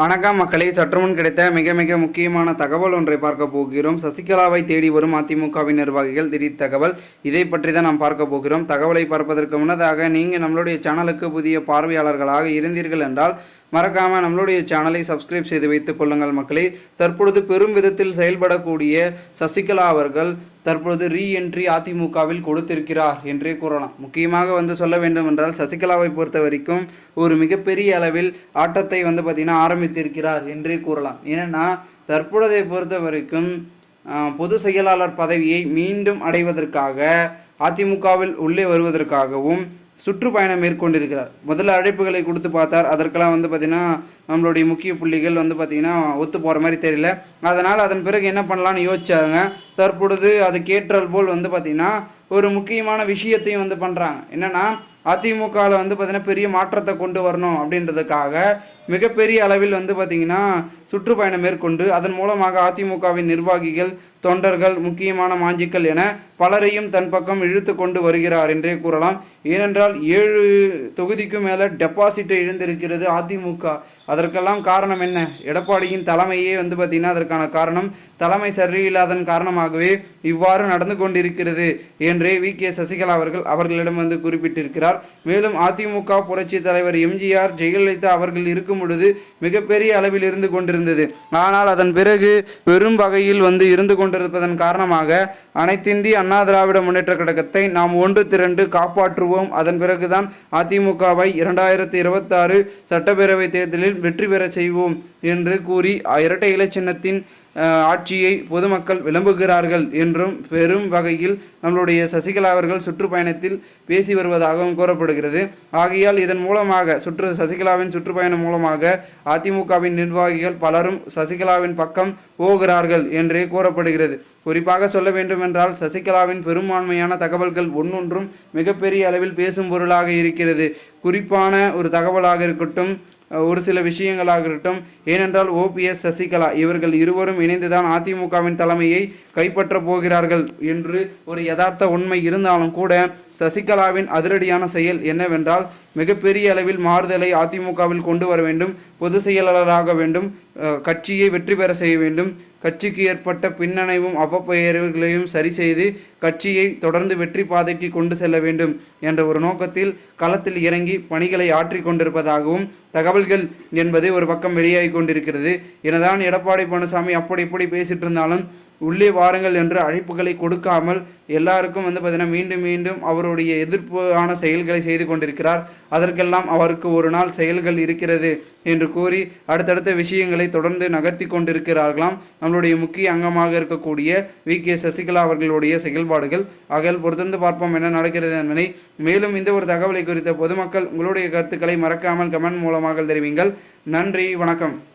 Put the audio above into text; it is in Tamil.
வணக்கம் மக்களை. சற்றுமுன் கிடைத்த மிக மிக முக்கியமான தகவல் ஒன்றை பார்க்க போகிறோம். சசிகலாவை தேடி வரும் அதிமுகவின் நிர்வாகிகள் திடீர் தகவல். இதை பற்றி தான் நாம் பார்க்க போகிறோம். தகவலை பார்ப்பதற்கு முன்னதாக நீங்கள் நம்மளுடைய சேனலுக்கு புதிய பார்வையாளர்களாக இருந்தீர்கள் என்றால் மறக்காமல் நம்மளுடைய சேனலை சப்ஸ்கிரைப் செய்து வைத்துக் கொள்ளுங்கள் மக்களே. தற்பொழுது பெரும் விதத்தில் செயல்படக்கூடிய சசிகலா அவர்கள் தற்பொழுது ரீஎன்ட்ரி அதிமுகவில் கொடுத்திருக்கிறார் என்றே கூறலாம். முக்கியமாக வந்து சொல்ல வேண்டும் என்றால் சசிகலாவை பொறுத்த வரைக்கும் ஒரு மிகப்பெரிய அளவில் ஆட்டத்தை வந்து பார்த்திங்கன்னா ஆரம்பித்திருக்கிறார் என்றே கூறலாம். ஏன்னா தற்பொழுதை பொறுத்த வரைக்கும் பொது செயலாளர் பதவியை மீண்டும் அடைவதற்காக அதிமுகவில் உள்ளே வருவதற்காகவும் சுற்றுப்பயணம் மேற்கொண்டிருக்கிறார். முதல்ல அழைப்புகளை கொடுத்து பார்த்தார். அதற்கெல்லாம் வந்து பார்த்திங்கன்னா நம்மளுடைய முக்கிய புள்ளிகள் வந்து பார்த்திங்கன்னா ஒத்து போகிற மாதிரி தெரியல. அதனால் அதன் பிறகு என்ன பண்ணலான்னு யோசிச்சாங்க. தற்பொழுது அது கேட்டல் போல் வந்து பார்த்திங்கன்னா ஒரு முக்கியமான விஷயத்தையும் வந்து பண்ணுறாங்க என்னென்னா அதிமுகவில் வந்து பார்த்திங்கன்னா பெரிய மாற்றத்தை கொண்டு வரணும் அப்படின்றதுக்காக மிகப்பெரிய அளவில் வந்து பார்த்திங்கன்னா சுற்றுப்பயணம் மேற்கொண்டு அதன் மூலமாக அதிமுகவின் நிர்வாகிகள் தொண்டர்கள் முக்கியமான மாஞ்சிக்கள் என பலரையும் தன் பக்கம் இழுத்து கொண்டு வருகிறார் என்றே கூறலாம். ஏனென்றால் ஏழு தொகுதிக்கும் மேலே டெபாசிட்டை இழந்திருக்கிறது அதிமுக. அதற்கெல்லாம் காரணம் என்ன? எடப்பாடியின் தலைமையே வந்து பார்த்திங்கன்னா அதற்கான காரணம் தலைமை சரியில்லாதன் காரணமாகவே இவ்வாறு நடந்து கொண்டிருக்கிறது என்றே வி. கே. சசிகலா அவர்கள் அவர்களிடம் வந்து குறிப்பிட்டிருக்கிறார். மேலும் அதிமுக புரட்சி தலைவர் எம்ஜிஆர் ஜெயலலிதா அவர்கள் இருக்கும் பொழுது மிகப்பெரிய அளவில் இருந்து கொண்டிருந்தது. ஆனால் அதன் பிறகு பெரும் வகையில் வந்து இருந்து கொண்டிருப்பதன் காரணமாக அனைத்திந்திய அண்ணா திராவிட முன்னேற்ற கழகத்தை நாம் ஒன்று திரண்டு காப்பாற்றுவோம். அதன் பிறகுதான் அதிமுகவை இரண்டாயிரத்தி இருபத்தாறு சட்டப்பேரவை தேர்தலில் வெற்றி பெற செய்வோம் என்று கூறி இரட்டை இலை சின்னத்தின் ஆட்சியை பொதுமக்கள் விளம்புகிறார்கள் என்றும் பெரும் வகையில் நம்மளுடைய சசிகலா அவர்கள் சுற்றுப்பயணத்தில் பேசி வருவதாகவும் கூறப்படுகிறது. ஆகையால் இதன் மூலமாக சுற்று சசிகலாவின் சுற்றுப்பயணம் மூலமாக அதிமுகவின் நிர்வாகிகள் பலரும் சசிகலாவின் பக்கம் போகிறார்கள் என்றே கூறப்படுகிறது. குறிப்பாக சொல்ல வேண்டுமென்றால் சசிகலாவின் பெரும்பான்மையான தகவல்கள் ஒன்னொன்றும் மிகப்பெரிய அளவில் பேசும் பொருளாக இருக்கிறது. குறிப்பான ஒரு தகவலாக இருக்கட்டும் ஒரு சில விஷயங்களாக இருக்கட்டும் ஏனென்றால் ஓபிஎஸ் சசிகலா இவர்கள் இருவரும் இணைந்துதான் அதிமுகவின் தலைமையை கைப்பற்றப் போகிறார்கள் என்று ஒரு யதார்த்த உண்மை இருந்தாலும் கூட சசிகலாவின் அதிரடியான செயல் என்னவென்றால் மிகப்பெரிய அளவில் மாறுதலை அதிமுகவில் கொண்டு வர வேண்டும் பொது செயலாளராக வேண்டும் கட்சியை வெற்றி பெற செய்ய வேண்டும். கட்சிக்கு ஏற்பட்ட பின்னணைவும் அவப்பெயர்களையும் சரி செய்து கட்சியை தொடர்ந்து வெற்றி பாதைக்கு கொண்டு செல்ல வேண்டும் என்ற ஒரு நோக்கத்தில் களத்தில் இறங்கி பணிகளை ஆற்றி கொண்டிருப்பதாகவும் தகவல்கள் என்பது ஒரு பக்கம் வெளியாகி கொண்டிருக்கிறது. எனதான் எடப்பாடி பழனிசாமி அப்படி இப்படி பேசிட்டு இருந்தாலும் உள்ளே வாருங்கள் என்று அழைப்புகளை கொடுக்காமல் எல்லாருக்கும் வந்து பார்த்தீங்கன்னா மீண்டும் மீண்டும் அவருடைய எதிர்ப்பான செயல்களை செய்து கொண்டிருக்கிறார். அதற்கெல்லாம் அவருக்கு ஒரு நாள் செயல்கள் இருக்கிறது என்று கூறி அடுத்தடுத்த விஷயங்களை தொடர்ந்து நகர்த்தி கொண்டிருக்கிறார்களாம். நம்மளுடைய முக்கிய அங்கமாக இருக்கக்கூடிய வி. கே. சசிகலா அவர்களுடைய செயல்பாடுகள். அகல் பொறுத்திருந்து பார்ப்போம் என்ன நடக்கிறது என்பதை. மேலும் இந்த ஒரு தகவலை குறித்த பொதுமக்கள் உங்களுடைய கருத்துக்களை மறக்காமல் கமெண்ட் மூலமாக தெரிவிங்கள். நன்றி வணக்கம்.